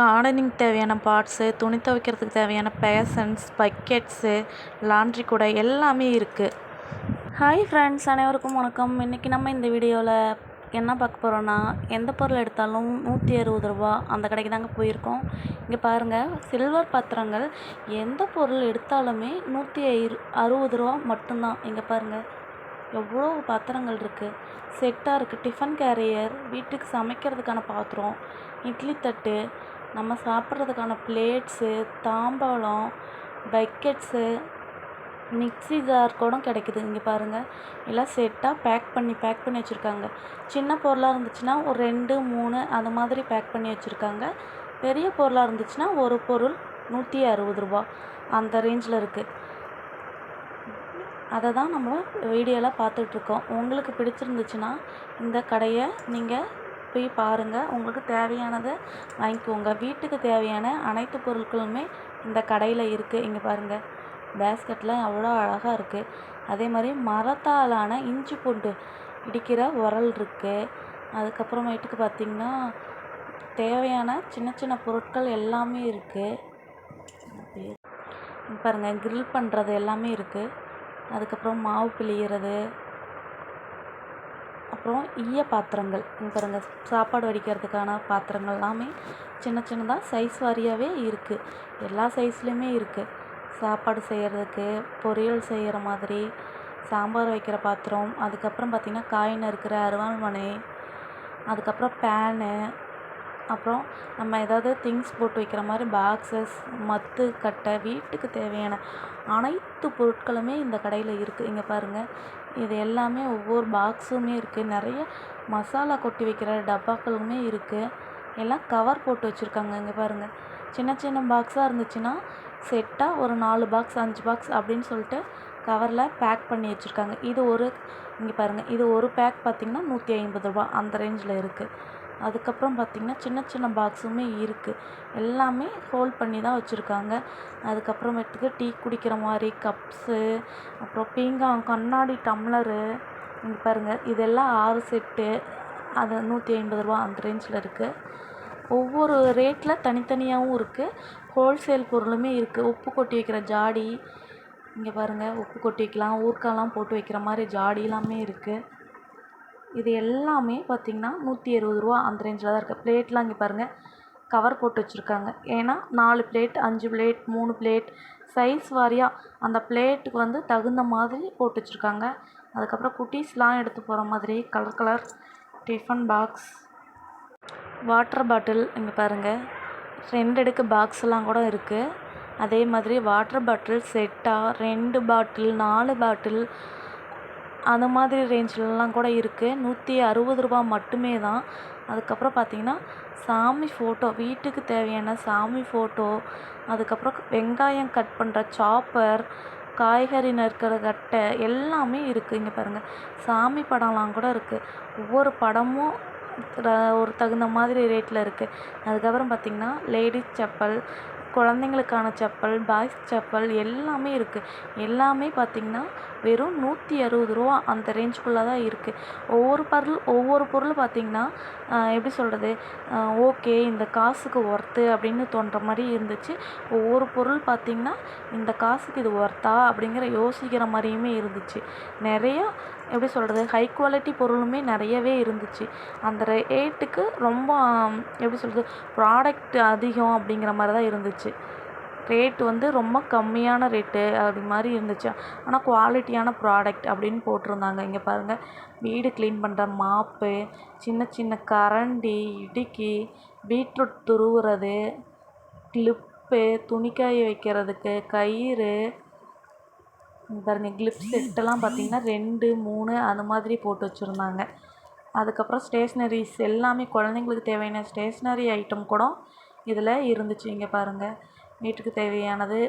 Gardening தேவையான parts துணி துவைக்கிறதுக்கு தேவையான பேசன்ஸ் பக்கெட்ஸு லாண்ட்ரி கூட எல்லாமே இருக்குது ஹாய் ஃப்ரெண்ட்ஸ் அனைவருக்கும் வணக்கம். இன்றைக்கி நம்ம இந்த வீடியோவில் என்ன பார்க்க போகிறோன்னா எந்த பொருள் எடுத்தாலும் நூற்றி அறுபது ரூபா அந்த கடைக்கு தாங்க போயிருக்கோம். இங்கே பாருங்கள் சில்வர் பாத்திரங்கள் எந்த பொருள் எடுத்தாலுமே நூற்றி ஐரு அறுபது ரூபா மட்டும்தான். இங்கே பாருங்கள் எவ்வளோ பாத்திரங்கள் இருக்குது செட்டாக இருக்குது டிஃபன் கேரியர் வீட்டுக்கு சமைக்கிறதுக்கான பாத்திரம் இட்லி தட்டு நம்ம சாப்பிட்றதுக்கான பிளேட்ஸு தாம்பாளம் பக்கெட்ஸு மிக்ஸி ஜார் கூட கிடைக்குது. இங்கே பாருங்கள் எல்லாம் செட்டாக பேக் பண்ணி பேக் பண்ணி வச்சுருக்காங்க. சின்ன பொருளாக இருந்துச்சுன்னா ஒரு ரெண்டு மூணு அந்த மாதிரி பேக் பண்ணி வச்சுருக்காங்க. பெரிய பொருளாக இருந்துச்சுன்னா ஒரு பொருள் நூற்றி அறுபது ரூபா. அந்த ரேஞ்சில் இருக்குது அதை தான் நம்ம வீடியோவில் பார்த்துட்ருக்கோம் உங்களுக்கு பிடிச்சிருந்துச்சுன்னா இந்த கடையை நீங்கள் போய் பாருங்கள் உங்களுக்கு தேவையானதை வாங்கிக்கோங்க. வீட்டுக்கு தேவையான அனைத்து பொருட்களுமே இந்த கடையில் இருக்குது இங்கே பாருங்கள் பேஸ்கெட்லாம் அவ்வளோ அழகாக இருக்குது அதே மாதிரி மரத்தாலான இஞ்சி பூண்டு இடிக்கிற உரல் இருக்குது அதுக்கப்புறமேட்டுக்கு பார்த்திங்கன்னா தேவையான சின்ன சின்ன பொருட்கள் எல்லாமே இருக்குது பாருங்கள் க்ரில் பண்ணுறது எல்லாமே இருக்குது அதுக்கப்புறம் மாவு பிழியிறது. அப்புறம் ஈய பாத்திரங்கள். இங்கே பாருங்கள் சாப்பாடு வடிக்கிறதுக்கான பாத்திரங்கள் எல்லாமே சின்ன சின்னதாக சைஸ் வாரியாகவே இருக்குது எல்லா சைஸ்லேயுமே இருக்குது சாப்பாடு செய்கிறதுக்கு பொரியல் செய்கிற மாதிரி சாம்பார் வைக்கிற பாத்திரம் அதுக்கப்புறம் பார்த்திங்கன்னா காய் நறுக்கிற அருவாள்மனை அதுக்கப்புறம் பேனு அப்புறம் நம்ம ஏதாவது திங்ஸ் போட்டு வைக்கிற மாதிரி பாக்ஸஸ் மத்து கட்டை வீட்டுக்கு தேவையான அனைத்து பொருட்களுமே இந்த கடையில் இருக்குது இங்கே பாருங்கள் இது எல்லாமே ஒவ்வொரு பாக்ஸுமே இருக்குது நிறைய மசாலா கொட்டி வைக்கிற டப்பாக்களுமே இருக்குது எல்லாம் கவர் போட்டு வச்சுருக்காங்க. இங்கே பாருங்கள் சின்ன சின்ன பாக்ஸாக இருந்துச்சுன்னா செட்டாக ஒரு நாலு பாக்ஸ் அஞ்சு பாக்ஸ் அப்படின்னு சொல்லிட்டு கவரில் பேக் பண்ணி வச்சுருக்காங்க. இது ஒரு இங்கே பாருங்கள் இது ஒரு பேக் பார்த்திங்கன்னா நூற்றி ஐம்பது ரூபா அந்த ரேஞ்சில் இருக்குது அதுக்கப்புறம் பார்த்திங்கன்னா சின்ன சின்ன பாக்ஸுமே இருக்குது எல்லாமே ஹோல்ட் பண்ணி தான் வச்சுருக்காங்க. அதுக்கப்புறமேட்டுக்கு டீ குடிக்கிற மாதிரி கப்ஸு அப்புறம் பீங்கான் கண்ணாடி டம்ளரு இங்கே பாருங்கள் இதெல்லாம் ஆறு செட்டு அது நூற்றி ஐம்பது ரூபா அந்த ரேஞ்சில் இருக்குது ஒவ்வொரு ரேட்டில் தனித்தனியாகவும் இருக்குது ஹோல்சேல் பொருளுமே இருக்குது உப்பு கொட்டி வைக்கிற ஜாடி இங்கே பாருங்கள் உப்பு கொட்டி வைக்கலாம் ஊர்க்காலாம் போட்டு வைக்கிற மாதிரி ஜாடி எல்லாமே இருக்குது இது எல்லாமே பார்த்திங்கன்னா நூற்றி இருபது ரூபா அந்த ரேஞ்சில் தான் இருக்குது பிளேட்லாம் இங்கே பாருங்கள் கவர் போட்டு வச்சுருக்காங்க. ஏன்னா நாலு பிளேட் அஞ்சு பிளேட் மூணு பிளேட் சைஸ் வாரியாக அந்த பிளேட்டுக்கு வந்து தகுந்த மாதிரி போட்டு வச்சுருக்காங்க. அதுக்கப்புறம் குட்டீஸ்லாம் எடுத்து போகிற மாதிரி colour colour tiffin box water bottle இங்கே பாருங்கள் ரெண்டு அடுக்கு பாக்ஸ்லாம் கூட இருக்குது அதே மாதிரி வாட்டர் பாட்டில் செட்டாக ரெண்டு பாட்டில் நாலு பாட்டில் அந்த மாதிரி ரேஞ்சிலலாம் கூட இருக்குது நூற்றி அறுபது ரூபா மட்டுமே தான். அதுக்கப்புறம் பார்த்திங்கன்னா சாமி ஃபோட்டோ வீட்டுக்கு தேவையான சாமி ஃபோட்டோ அதுக்கப்புறம் வெங்காயம் கட் பண்ணுற சாப்பர் காய்கறி நறுக்கிற கட்டை எல்லாமே இருக்குது இங்கே பாருங்கள் சாமி படம்லாம் கூட இருக்குது ஒவ்வொரு படமும் ஒரு தகுந்த மாதிரி ரேட்டில் இருக்குது அதுக்கப்புறம் பார்த்திங்கன்னா லேடிஸ் செப்பல் குழந்தைங்களுக்கான செப்பல் பாய்ஸ் செப்பல் எல்லாமே இருக்குது எல்லாமே பார்த்திங்கன்னா வெறும் நூற்றி அறுபது ரூபா அந்த ரேஞ்சுக்குள்ளே தான் இருக்குது ஒவ்வொரு பொருள் ஒவ்வொரு பொருள் பார்த்திங்கன்னா எப்படி சொல்கிறது ஓகே இந்த காசுக்கு ஒர்த்து அப்படின்னு தோன்ற மாதிரி இருந்துச்சு. ஒவ்வொரு பொருள் பார்த்திங்கன்னா இந்த காசுக்கு இது ஒர்த்தா அப்படிங்கிற யோசிக்கிற மாதிரியுமே இருந்துச்சு. நிறையா எப்படி சொல்கிறது ஹை குவாலிட்டி பொருளுமே நிறையவே இருந்துச்சு. அந்த ரேட்டுக்கு ரொம்ப எப்படி சொல்கிறது ப்ராடக்ட் அதிகம் அப்படிங்கிற மாதிரி தான் இருந்துச்சு. ரேட்டு வந்து ரொம்ப கம்மியான ரேட்டு அப்படி மாதிரி இருந்துச்சு. ஆனால் குவாலிட்டியான ப்ராடக்ட் அப்படின்னு போட்டிருந்தாங்க. இங்கே பாருங்கள் வீடு க்ளீன் பண்ணுற மாப்பு சின்ன சின்ன கரண்டி இடுக்கி பீட்ரூட் துருவுறது கிளிப்பு துணிக்காய வைக்கிறதுக்கு கயிறு பாருங்கள் கிளிப் செட்டெல்லாம் பார்த்திங்கன்னா ரெண்டு மூணு அந்த மாதிரி போட்டு வச்சுருந்தாங்க. அதுக்கப்புறம் ஸ்டேஷ்னரிஸ் எல்லாமே குழந்தைங்களுக்கு தேவையான ஸ்டேஷ்னரி ஐட்டம் கூட இதில் இருந்துச்சு. இங்கே பாருங்கள் வீட்டுக்கு தேவையானது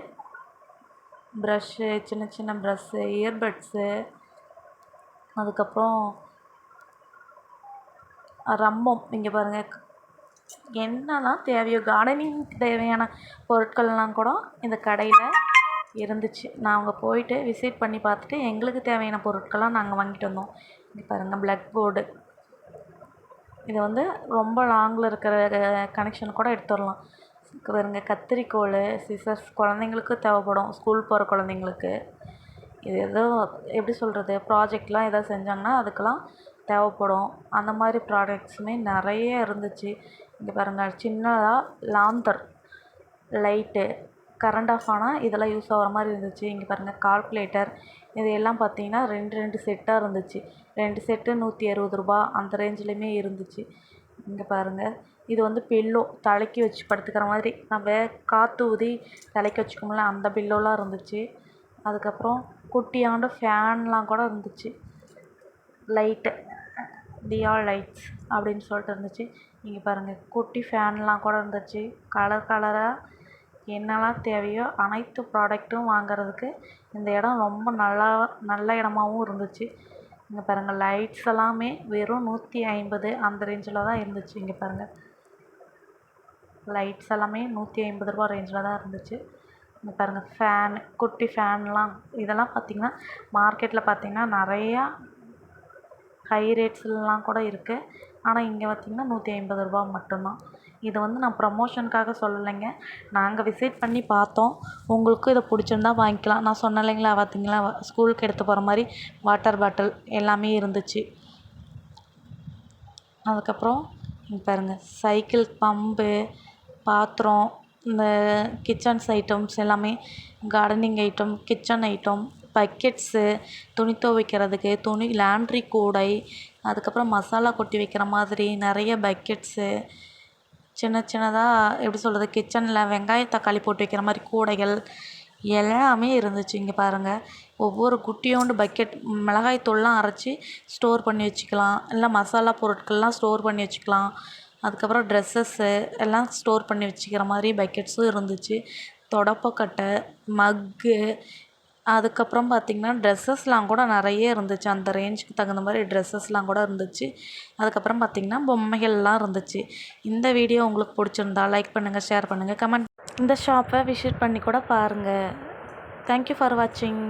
ப்ரஷ்ஷு சின்ன சின்ன ப்ரஷ்ஷு இயர்பட்ஸு அதுக்கப்புறம் ரம்மம் இங்கே பாருங்கள் என்னெல்லாம் தேவையோ கார்டனிங்க்கு தேவையான பொருட்கள்லாம் கூட இந்த கடையில் இருந்துச்சு. நாங்கள் போய்ட்டு போயிட்டு விசிட் பண்ணி பார்த்துட்டு எங்களுக்கு தேவையான பொருட்கள்லாம் நாங்கள் வாங்கிட்டு வந்தோம். இங்கே பாருங்கள் பிளக் போர்டு இது வந்து ரொம்ப லாங்கில் இருக்கிற கனெக்ஷன் கூட எடுத்து வரலாம். பாருங்க கத்திரிக்கோல் சிசர்ஸ் குழந்தைங்களுக்கு தேவைப்படும். ஸ்கூல் போகிற குழந்தைங்களுக்கு. இது ஏதோ எப்படி சொல்கிறது ப்ராஜெக்ட்லாம் எதாவது செஞ்சாங்கன்னா அதுக்கெல்லாம் தேவைப்படும். அந்த மாதிரி ப்ராடக்ட்ஸுமே நிறைய இருந்துச்சு. இங்கே பாருங்கள் சின்னதாக லாந்தர் லைட்டு கரண்ட் ஆஃப் ஆனால் இதெல்லாம் யூஸ் ஆகிற மாதிரி இருந்துச்சு. இங்கே பாருங்கள் கால்குலேட்டர் இது எல்லாம் பார்த்தீங்கன்னா ரெண்டு ரெண்டு செட்டாக இருந்துச்சு. ரெண்டு செட்டு நூற்றி அறுபது ரூபா அந்த ரேஞ்சிலையுமே இருந்துச்சு. இங்கே பாருங்கள் இது வந்து பில்லோ தலைக்கு வச்சு படுத்துக்கிற மாதிரி. நம்ம காற்று ஊதி தலைக்கு வச்சுக்கோம்ல அந்த பில்லோலாம் இருந்துச்சு. அதுக்கப்புறம் குட்டியாண்டு ஃபேன்லாம் கூட இருந்துச்சு. லைட்டு தியா லைட்ஸ் அப்படின்னு சொல்லிட்டு இருந்துச்சு. இங்கே பாருங்கள் குட்டி ஃபேன்லாம் கூட இருந்துச்சு. கலர் கலராக என்னெல்லாம் தேவையோ அனைத்து ப்ராடக்ட்டும் வாங்குறதுக்கு இந்த இடம் ரொம்ப நல்லா நல்ல இடமாவும் இருந்துச்சு. இங்கே பாருங்கள் லைட்ஸ் எல்லாமே வெறும் நூற்றி ஐம்பது அந்த ரேஞ்சில் தான் இருந்துச்சு இங்கே பாருங்கள் லைட்ஸ் எல்லாமே நூற்றி ஐம்பது ரூபா ரேஞ்சில் தான் இருந்துச்சு. இங்கே பாருங்கள் ஃபேன் குட்டி ஃபேன்லாம் இதெல்லாம் பார்த்திங்கன்னா மார்க்கெட்டில் பார்த்திங்கன்னா நிறையா ஹை ரேட்ஸ்லலாம் கூட இருக்குது ஆனால் இங்கே பார்த்திங்கன்னா நூற்றி ஐம்பது ரூபா மட்டும்தான். இதை வந்து நான் ப்ரமோஷனுக்காக சொல்லலைங்க. நாங்கள் விசிட் பண்ணி பார்த்தோம். உங்களுக்கும் இதை பிடிச்சிருந்தா வாங்கிக்கலாம். நான் சொன்னேன் இல்லைங்களா பார்த்திங்களா ஸ்கூலுக்கு எடுத்து போகிற மாதிரி வாட்டர் பாட்டில் எல்லாமே இருந்துச்சு. அதுக்கப்புறம் இங்கே பாருங்கள் சைக்கிள் பம்பு பாத்திரம் இந்த கிச்சன்ஸ் ஐட்டம்ஸ் எல்லாமே gardening item kitchen item buckets துணி துவைக்கிறதுக்கு துணி லாண்ட்ரி கூடை அதுக்கப்புறம் மசாலா கொட்டி வைக்கிற மாதிரி நிறைய பக்கெட்ஸு சின்ன சின்னதாக எப்படி சொல்கிறது கிச்சனில் வெங்காய தக்காளி போட்டு வைக்கிற மாதிரி கூடைகள் எல்லாமே இருந்துச்சு இங்கே பாருங்கள் ஒவ்வொரு குட்டியோண்டு பக்கெட் மிளகாய் தூள்லாம் அரைச்சி ஸ்டோர் பண்ணி வச்சுக்கலாம். இல்லை மசாலா பொருட்கள்லாம் ஸ்டோர் பண்ணி வச்சுக்கலாம். அதுக்கப்புறம் ட்ரெஸ்ஸஸ்ஸு எல்லாம் ஸ்டோர் பண்ணி வச்சுக்கிற மாதிரி பக்கெட்ஸும் இருந்துச்சு. தொடப்பக்கட்டை மக்கு அதுக்கப்புறம் பார்த்திங்கன்னா ட்ரெஸ்ஸஸ்லாம் கூட நிறைய இருந்துச்சு. அந்த ரேஞ்சுக்கு தகுந்த மாதிரி ட்ரெஸ்ஸஸ்லாம் கூட இருந்துச்சு. அதுக்கப்புறம் பார்த்திங்கன்னா பொம்மைகள்லாம் இருந்துச்சு. இந்த வீடியோ உங்களுக்கு பிடிச்சிருந்தா லைக் பண்ணுங்கள் ஷேர் பண்ணுங்கள் கமெண்ட் இந்த ஷாப்பை விசிட் பண்ணி கூட பாருங்கள் தேங்க்யூ ஃபார் வாட்சிங்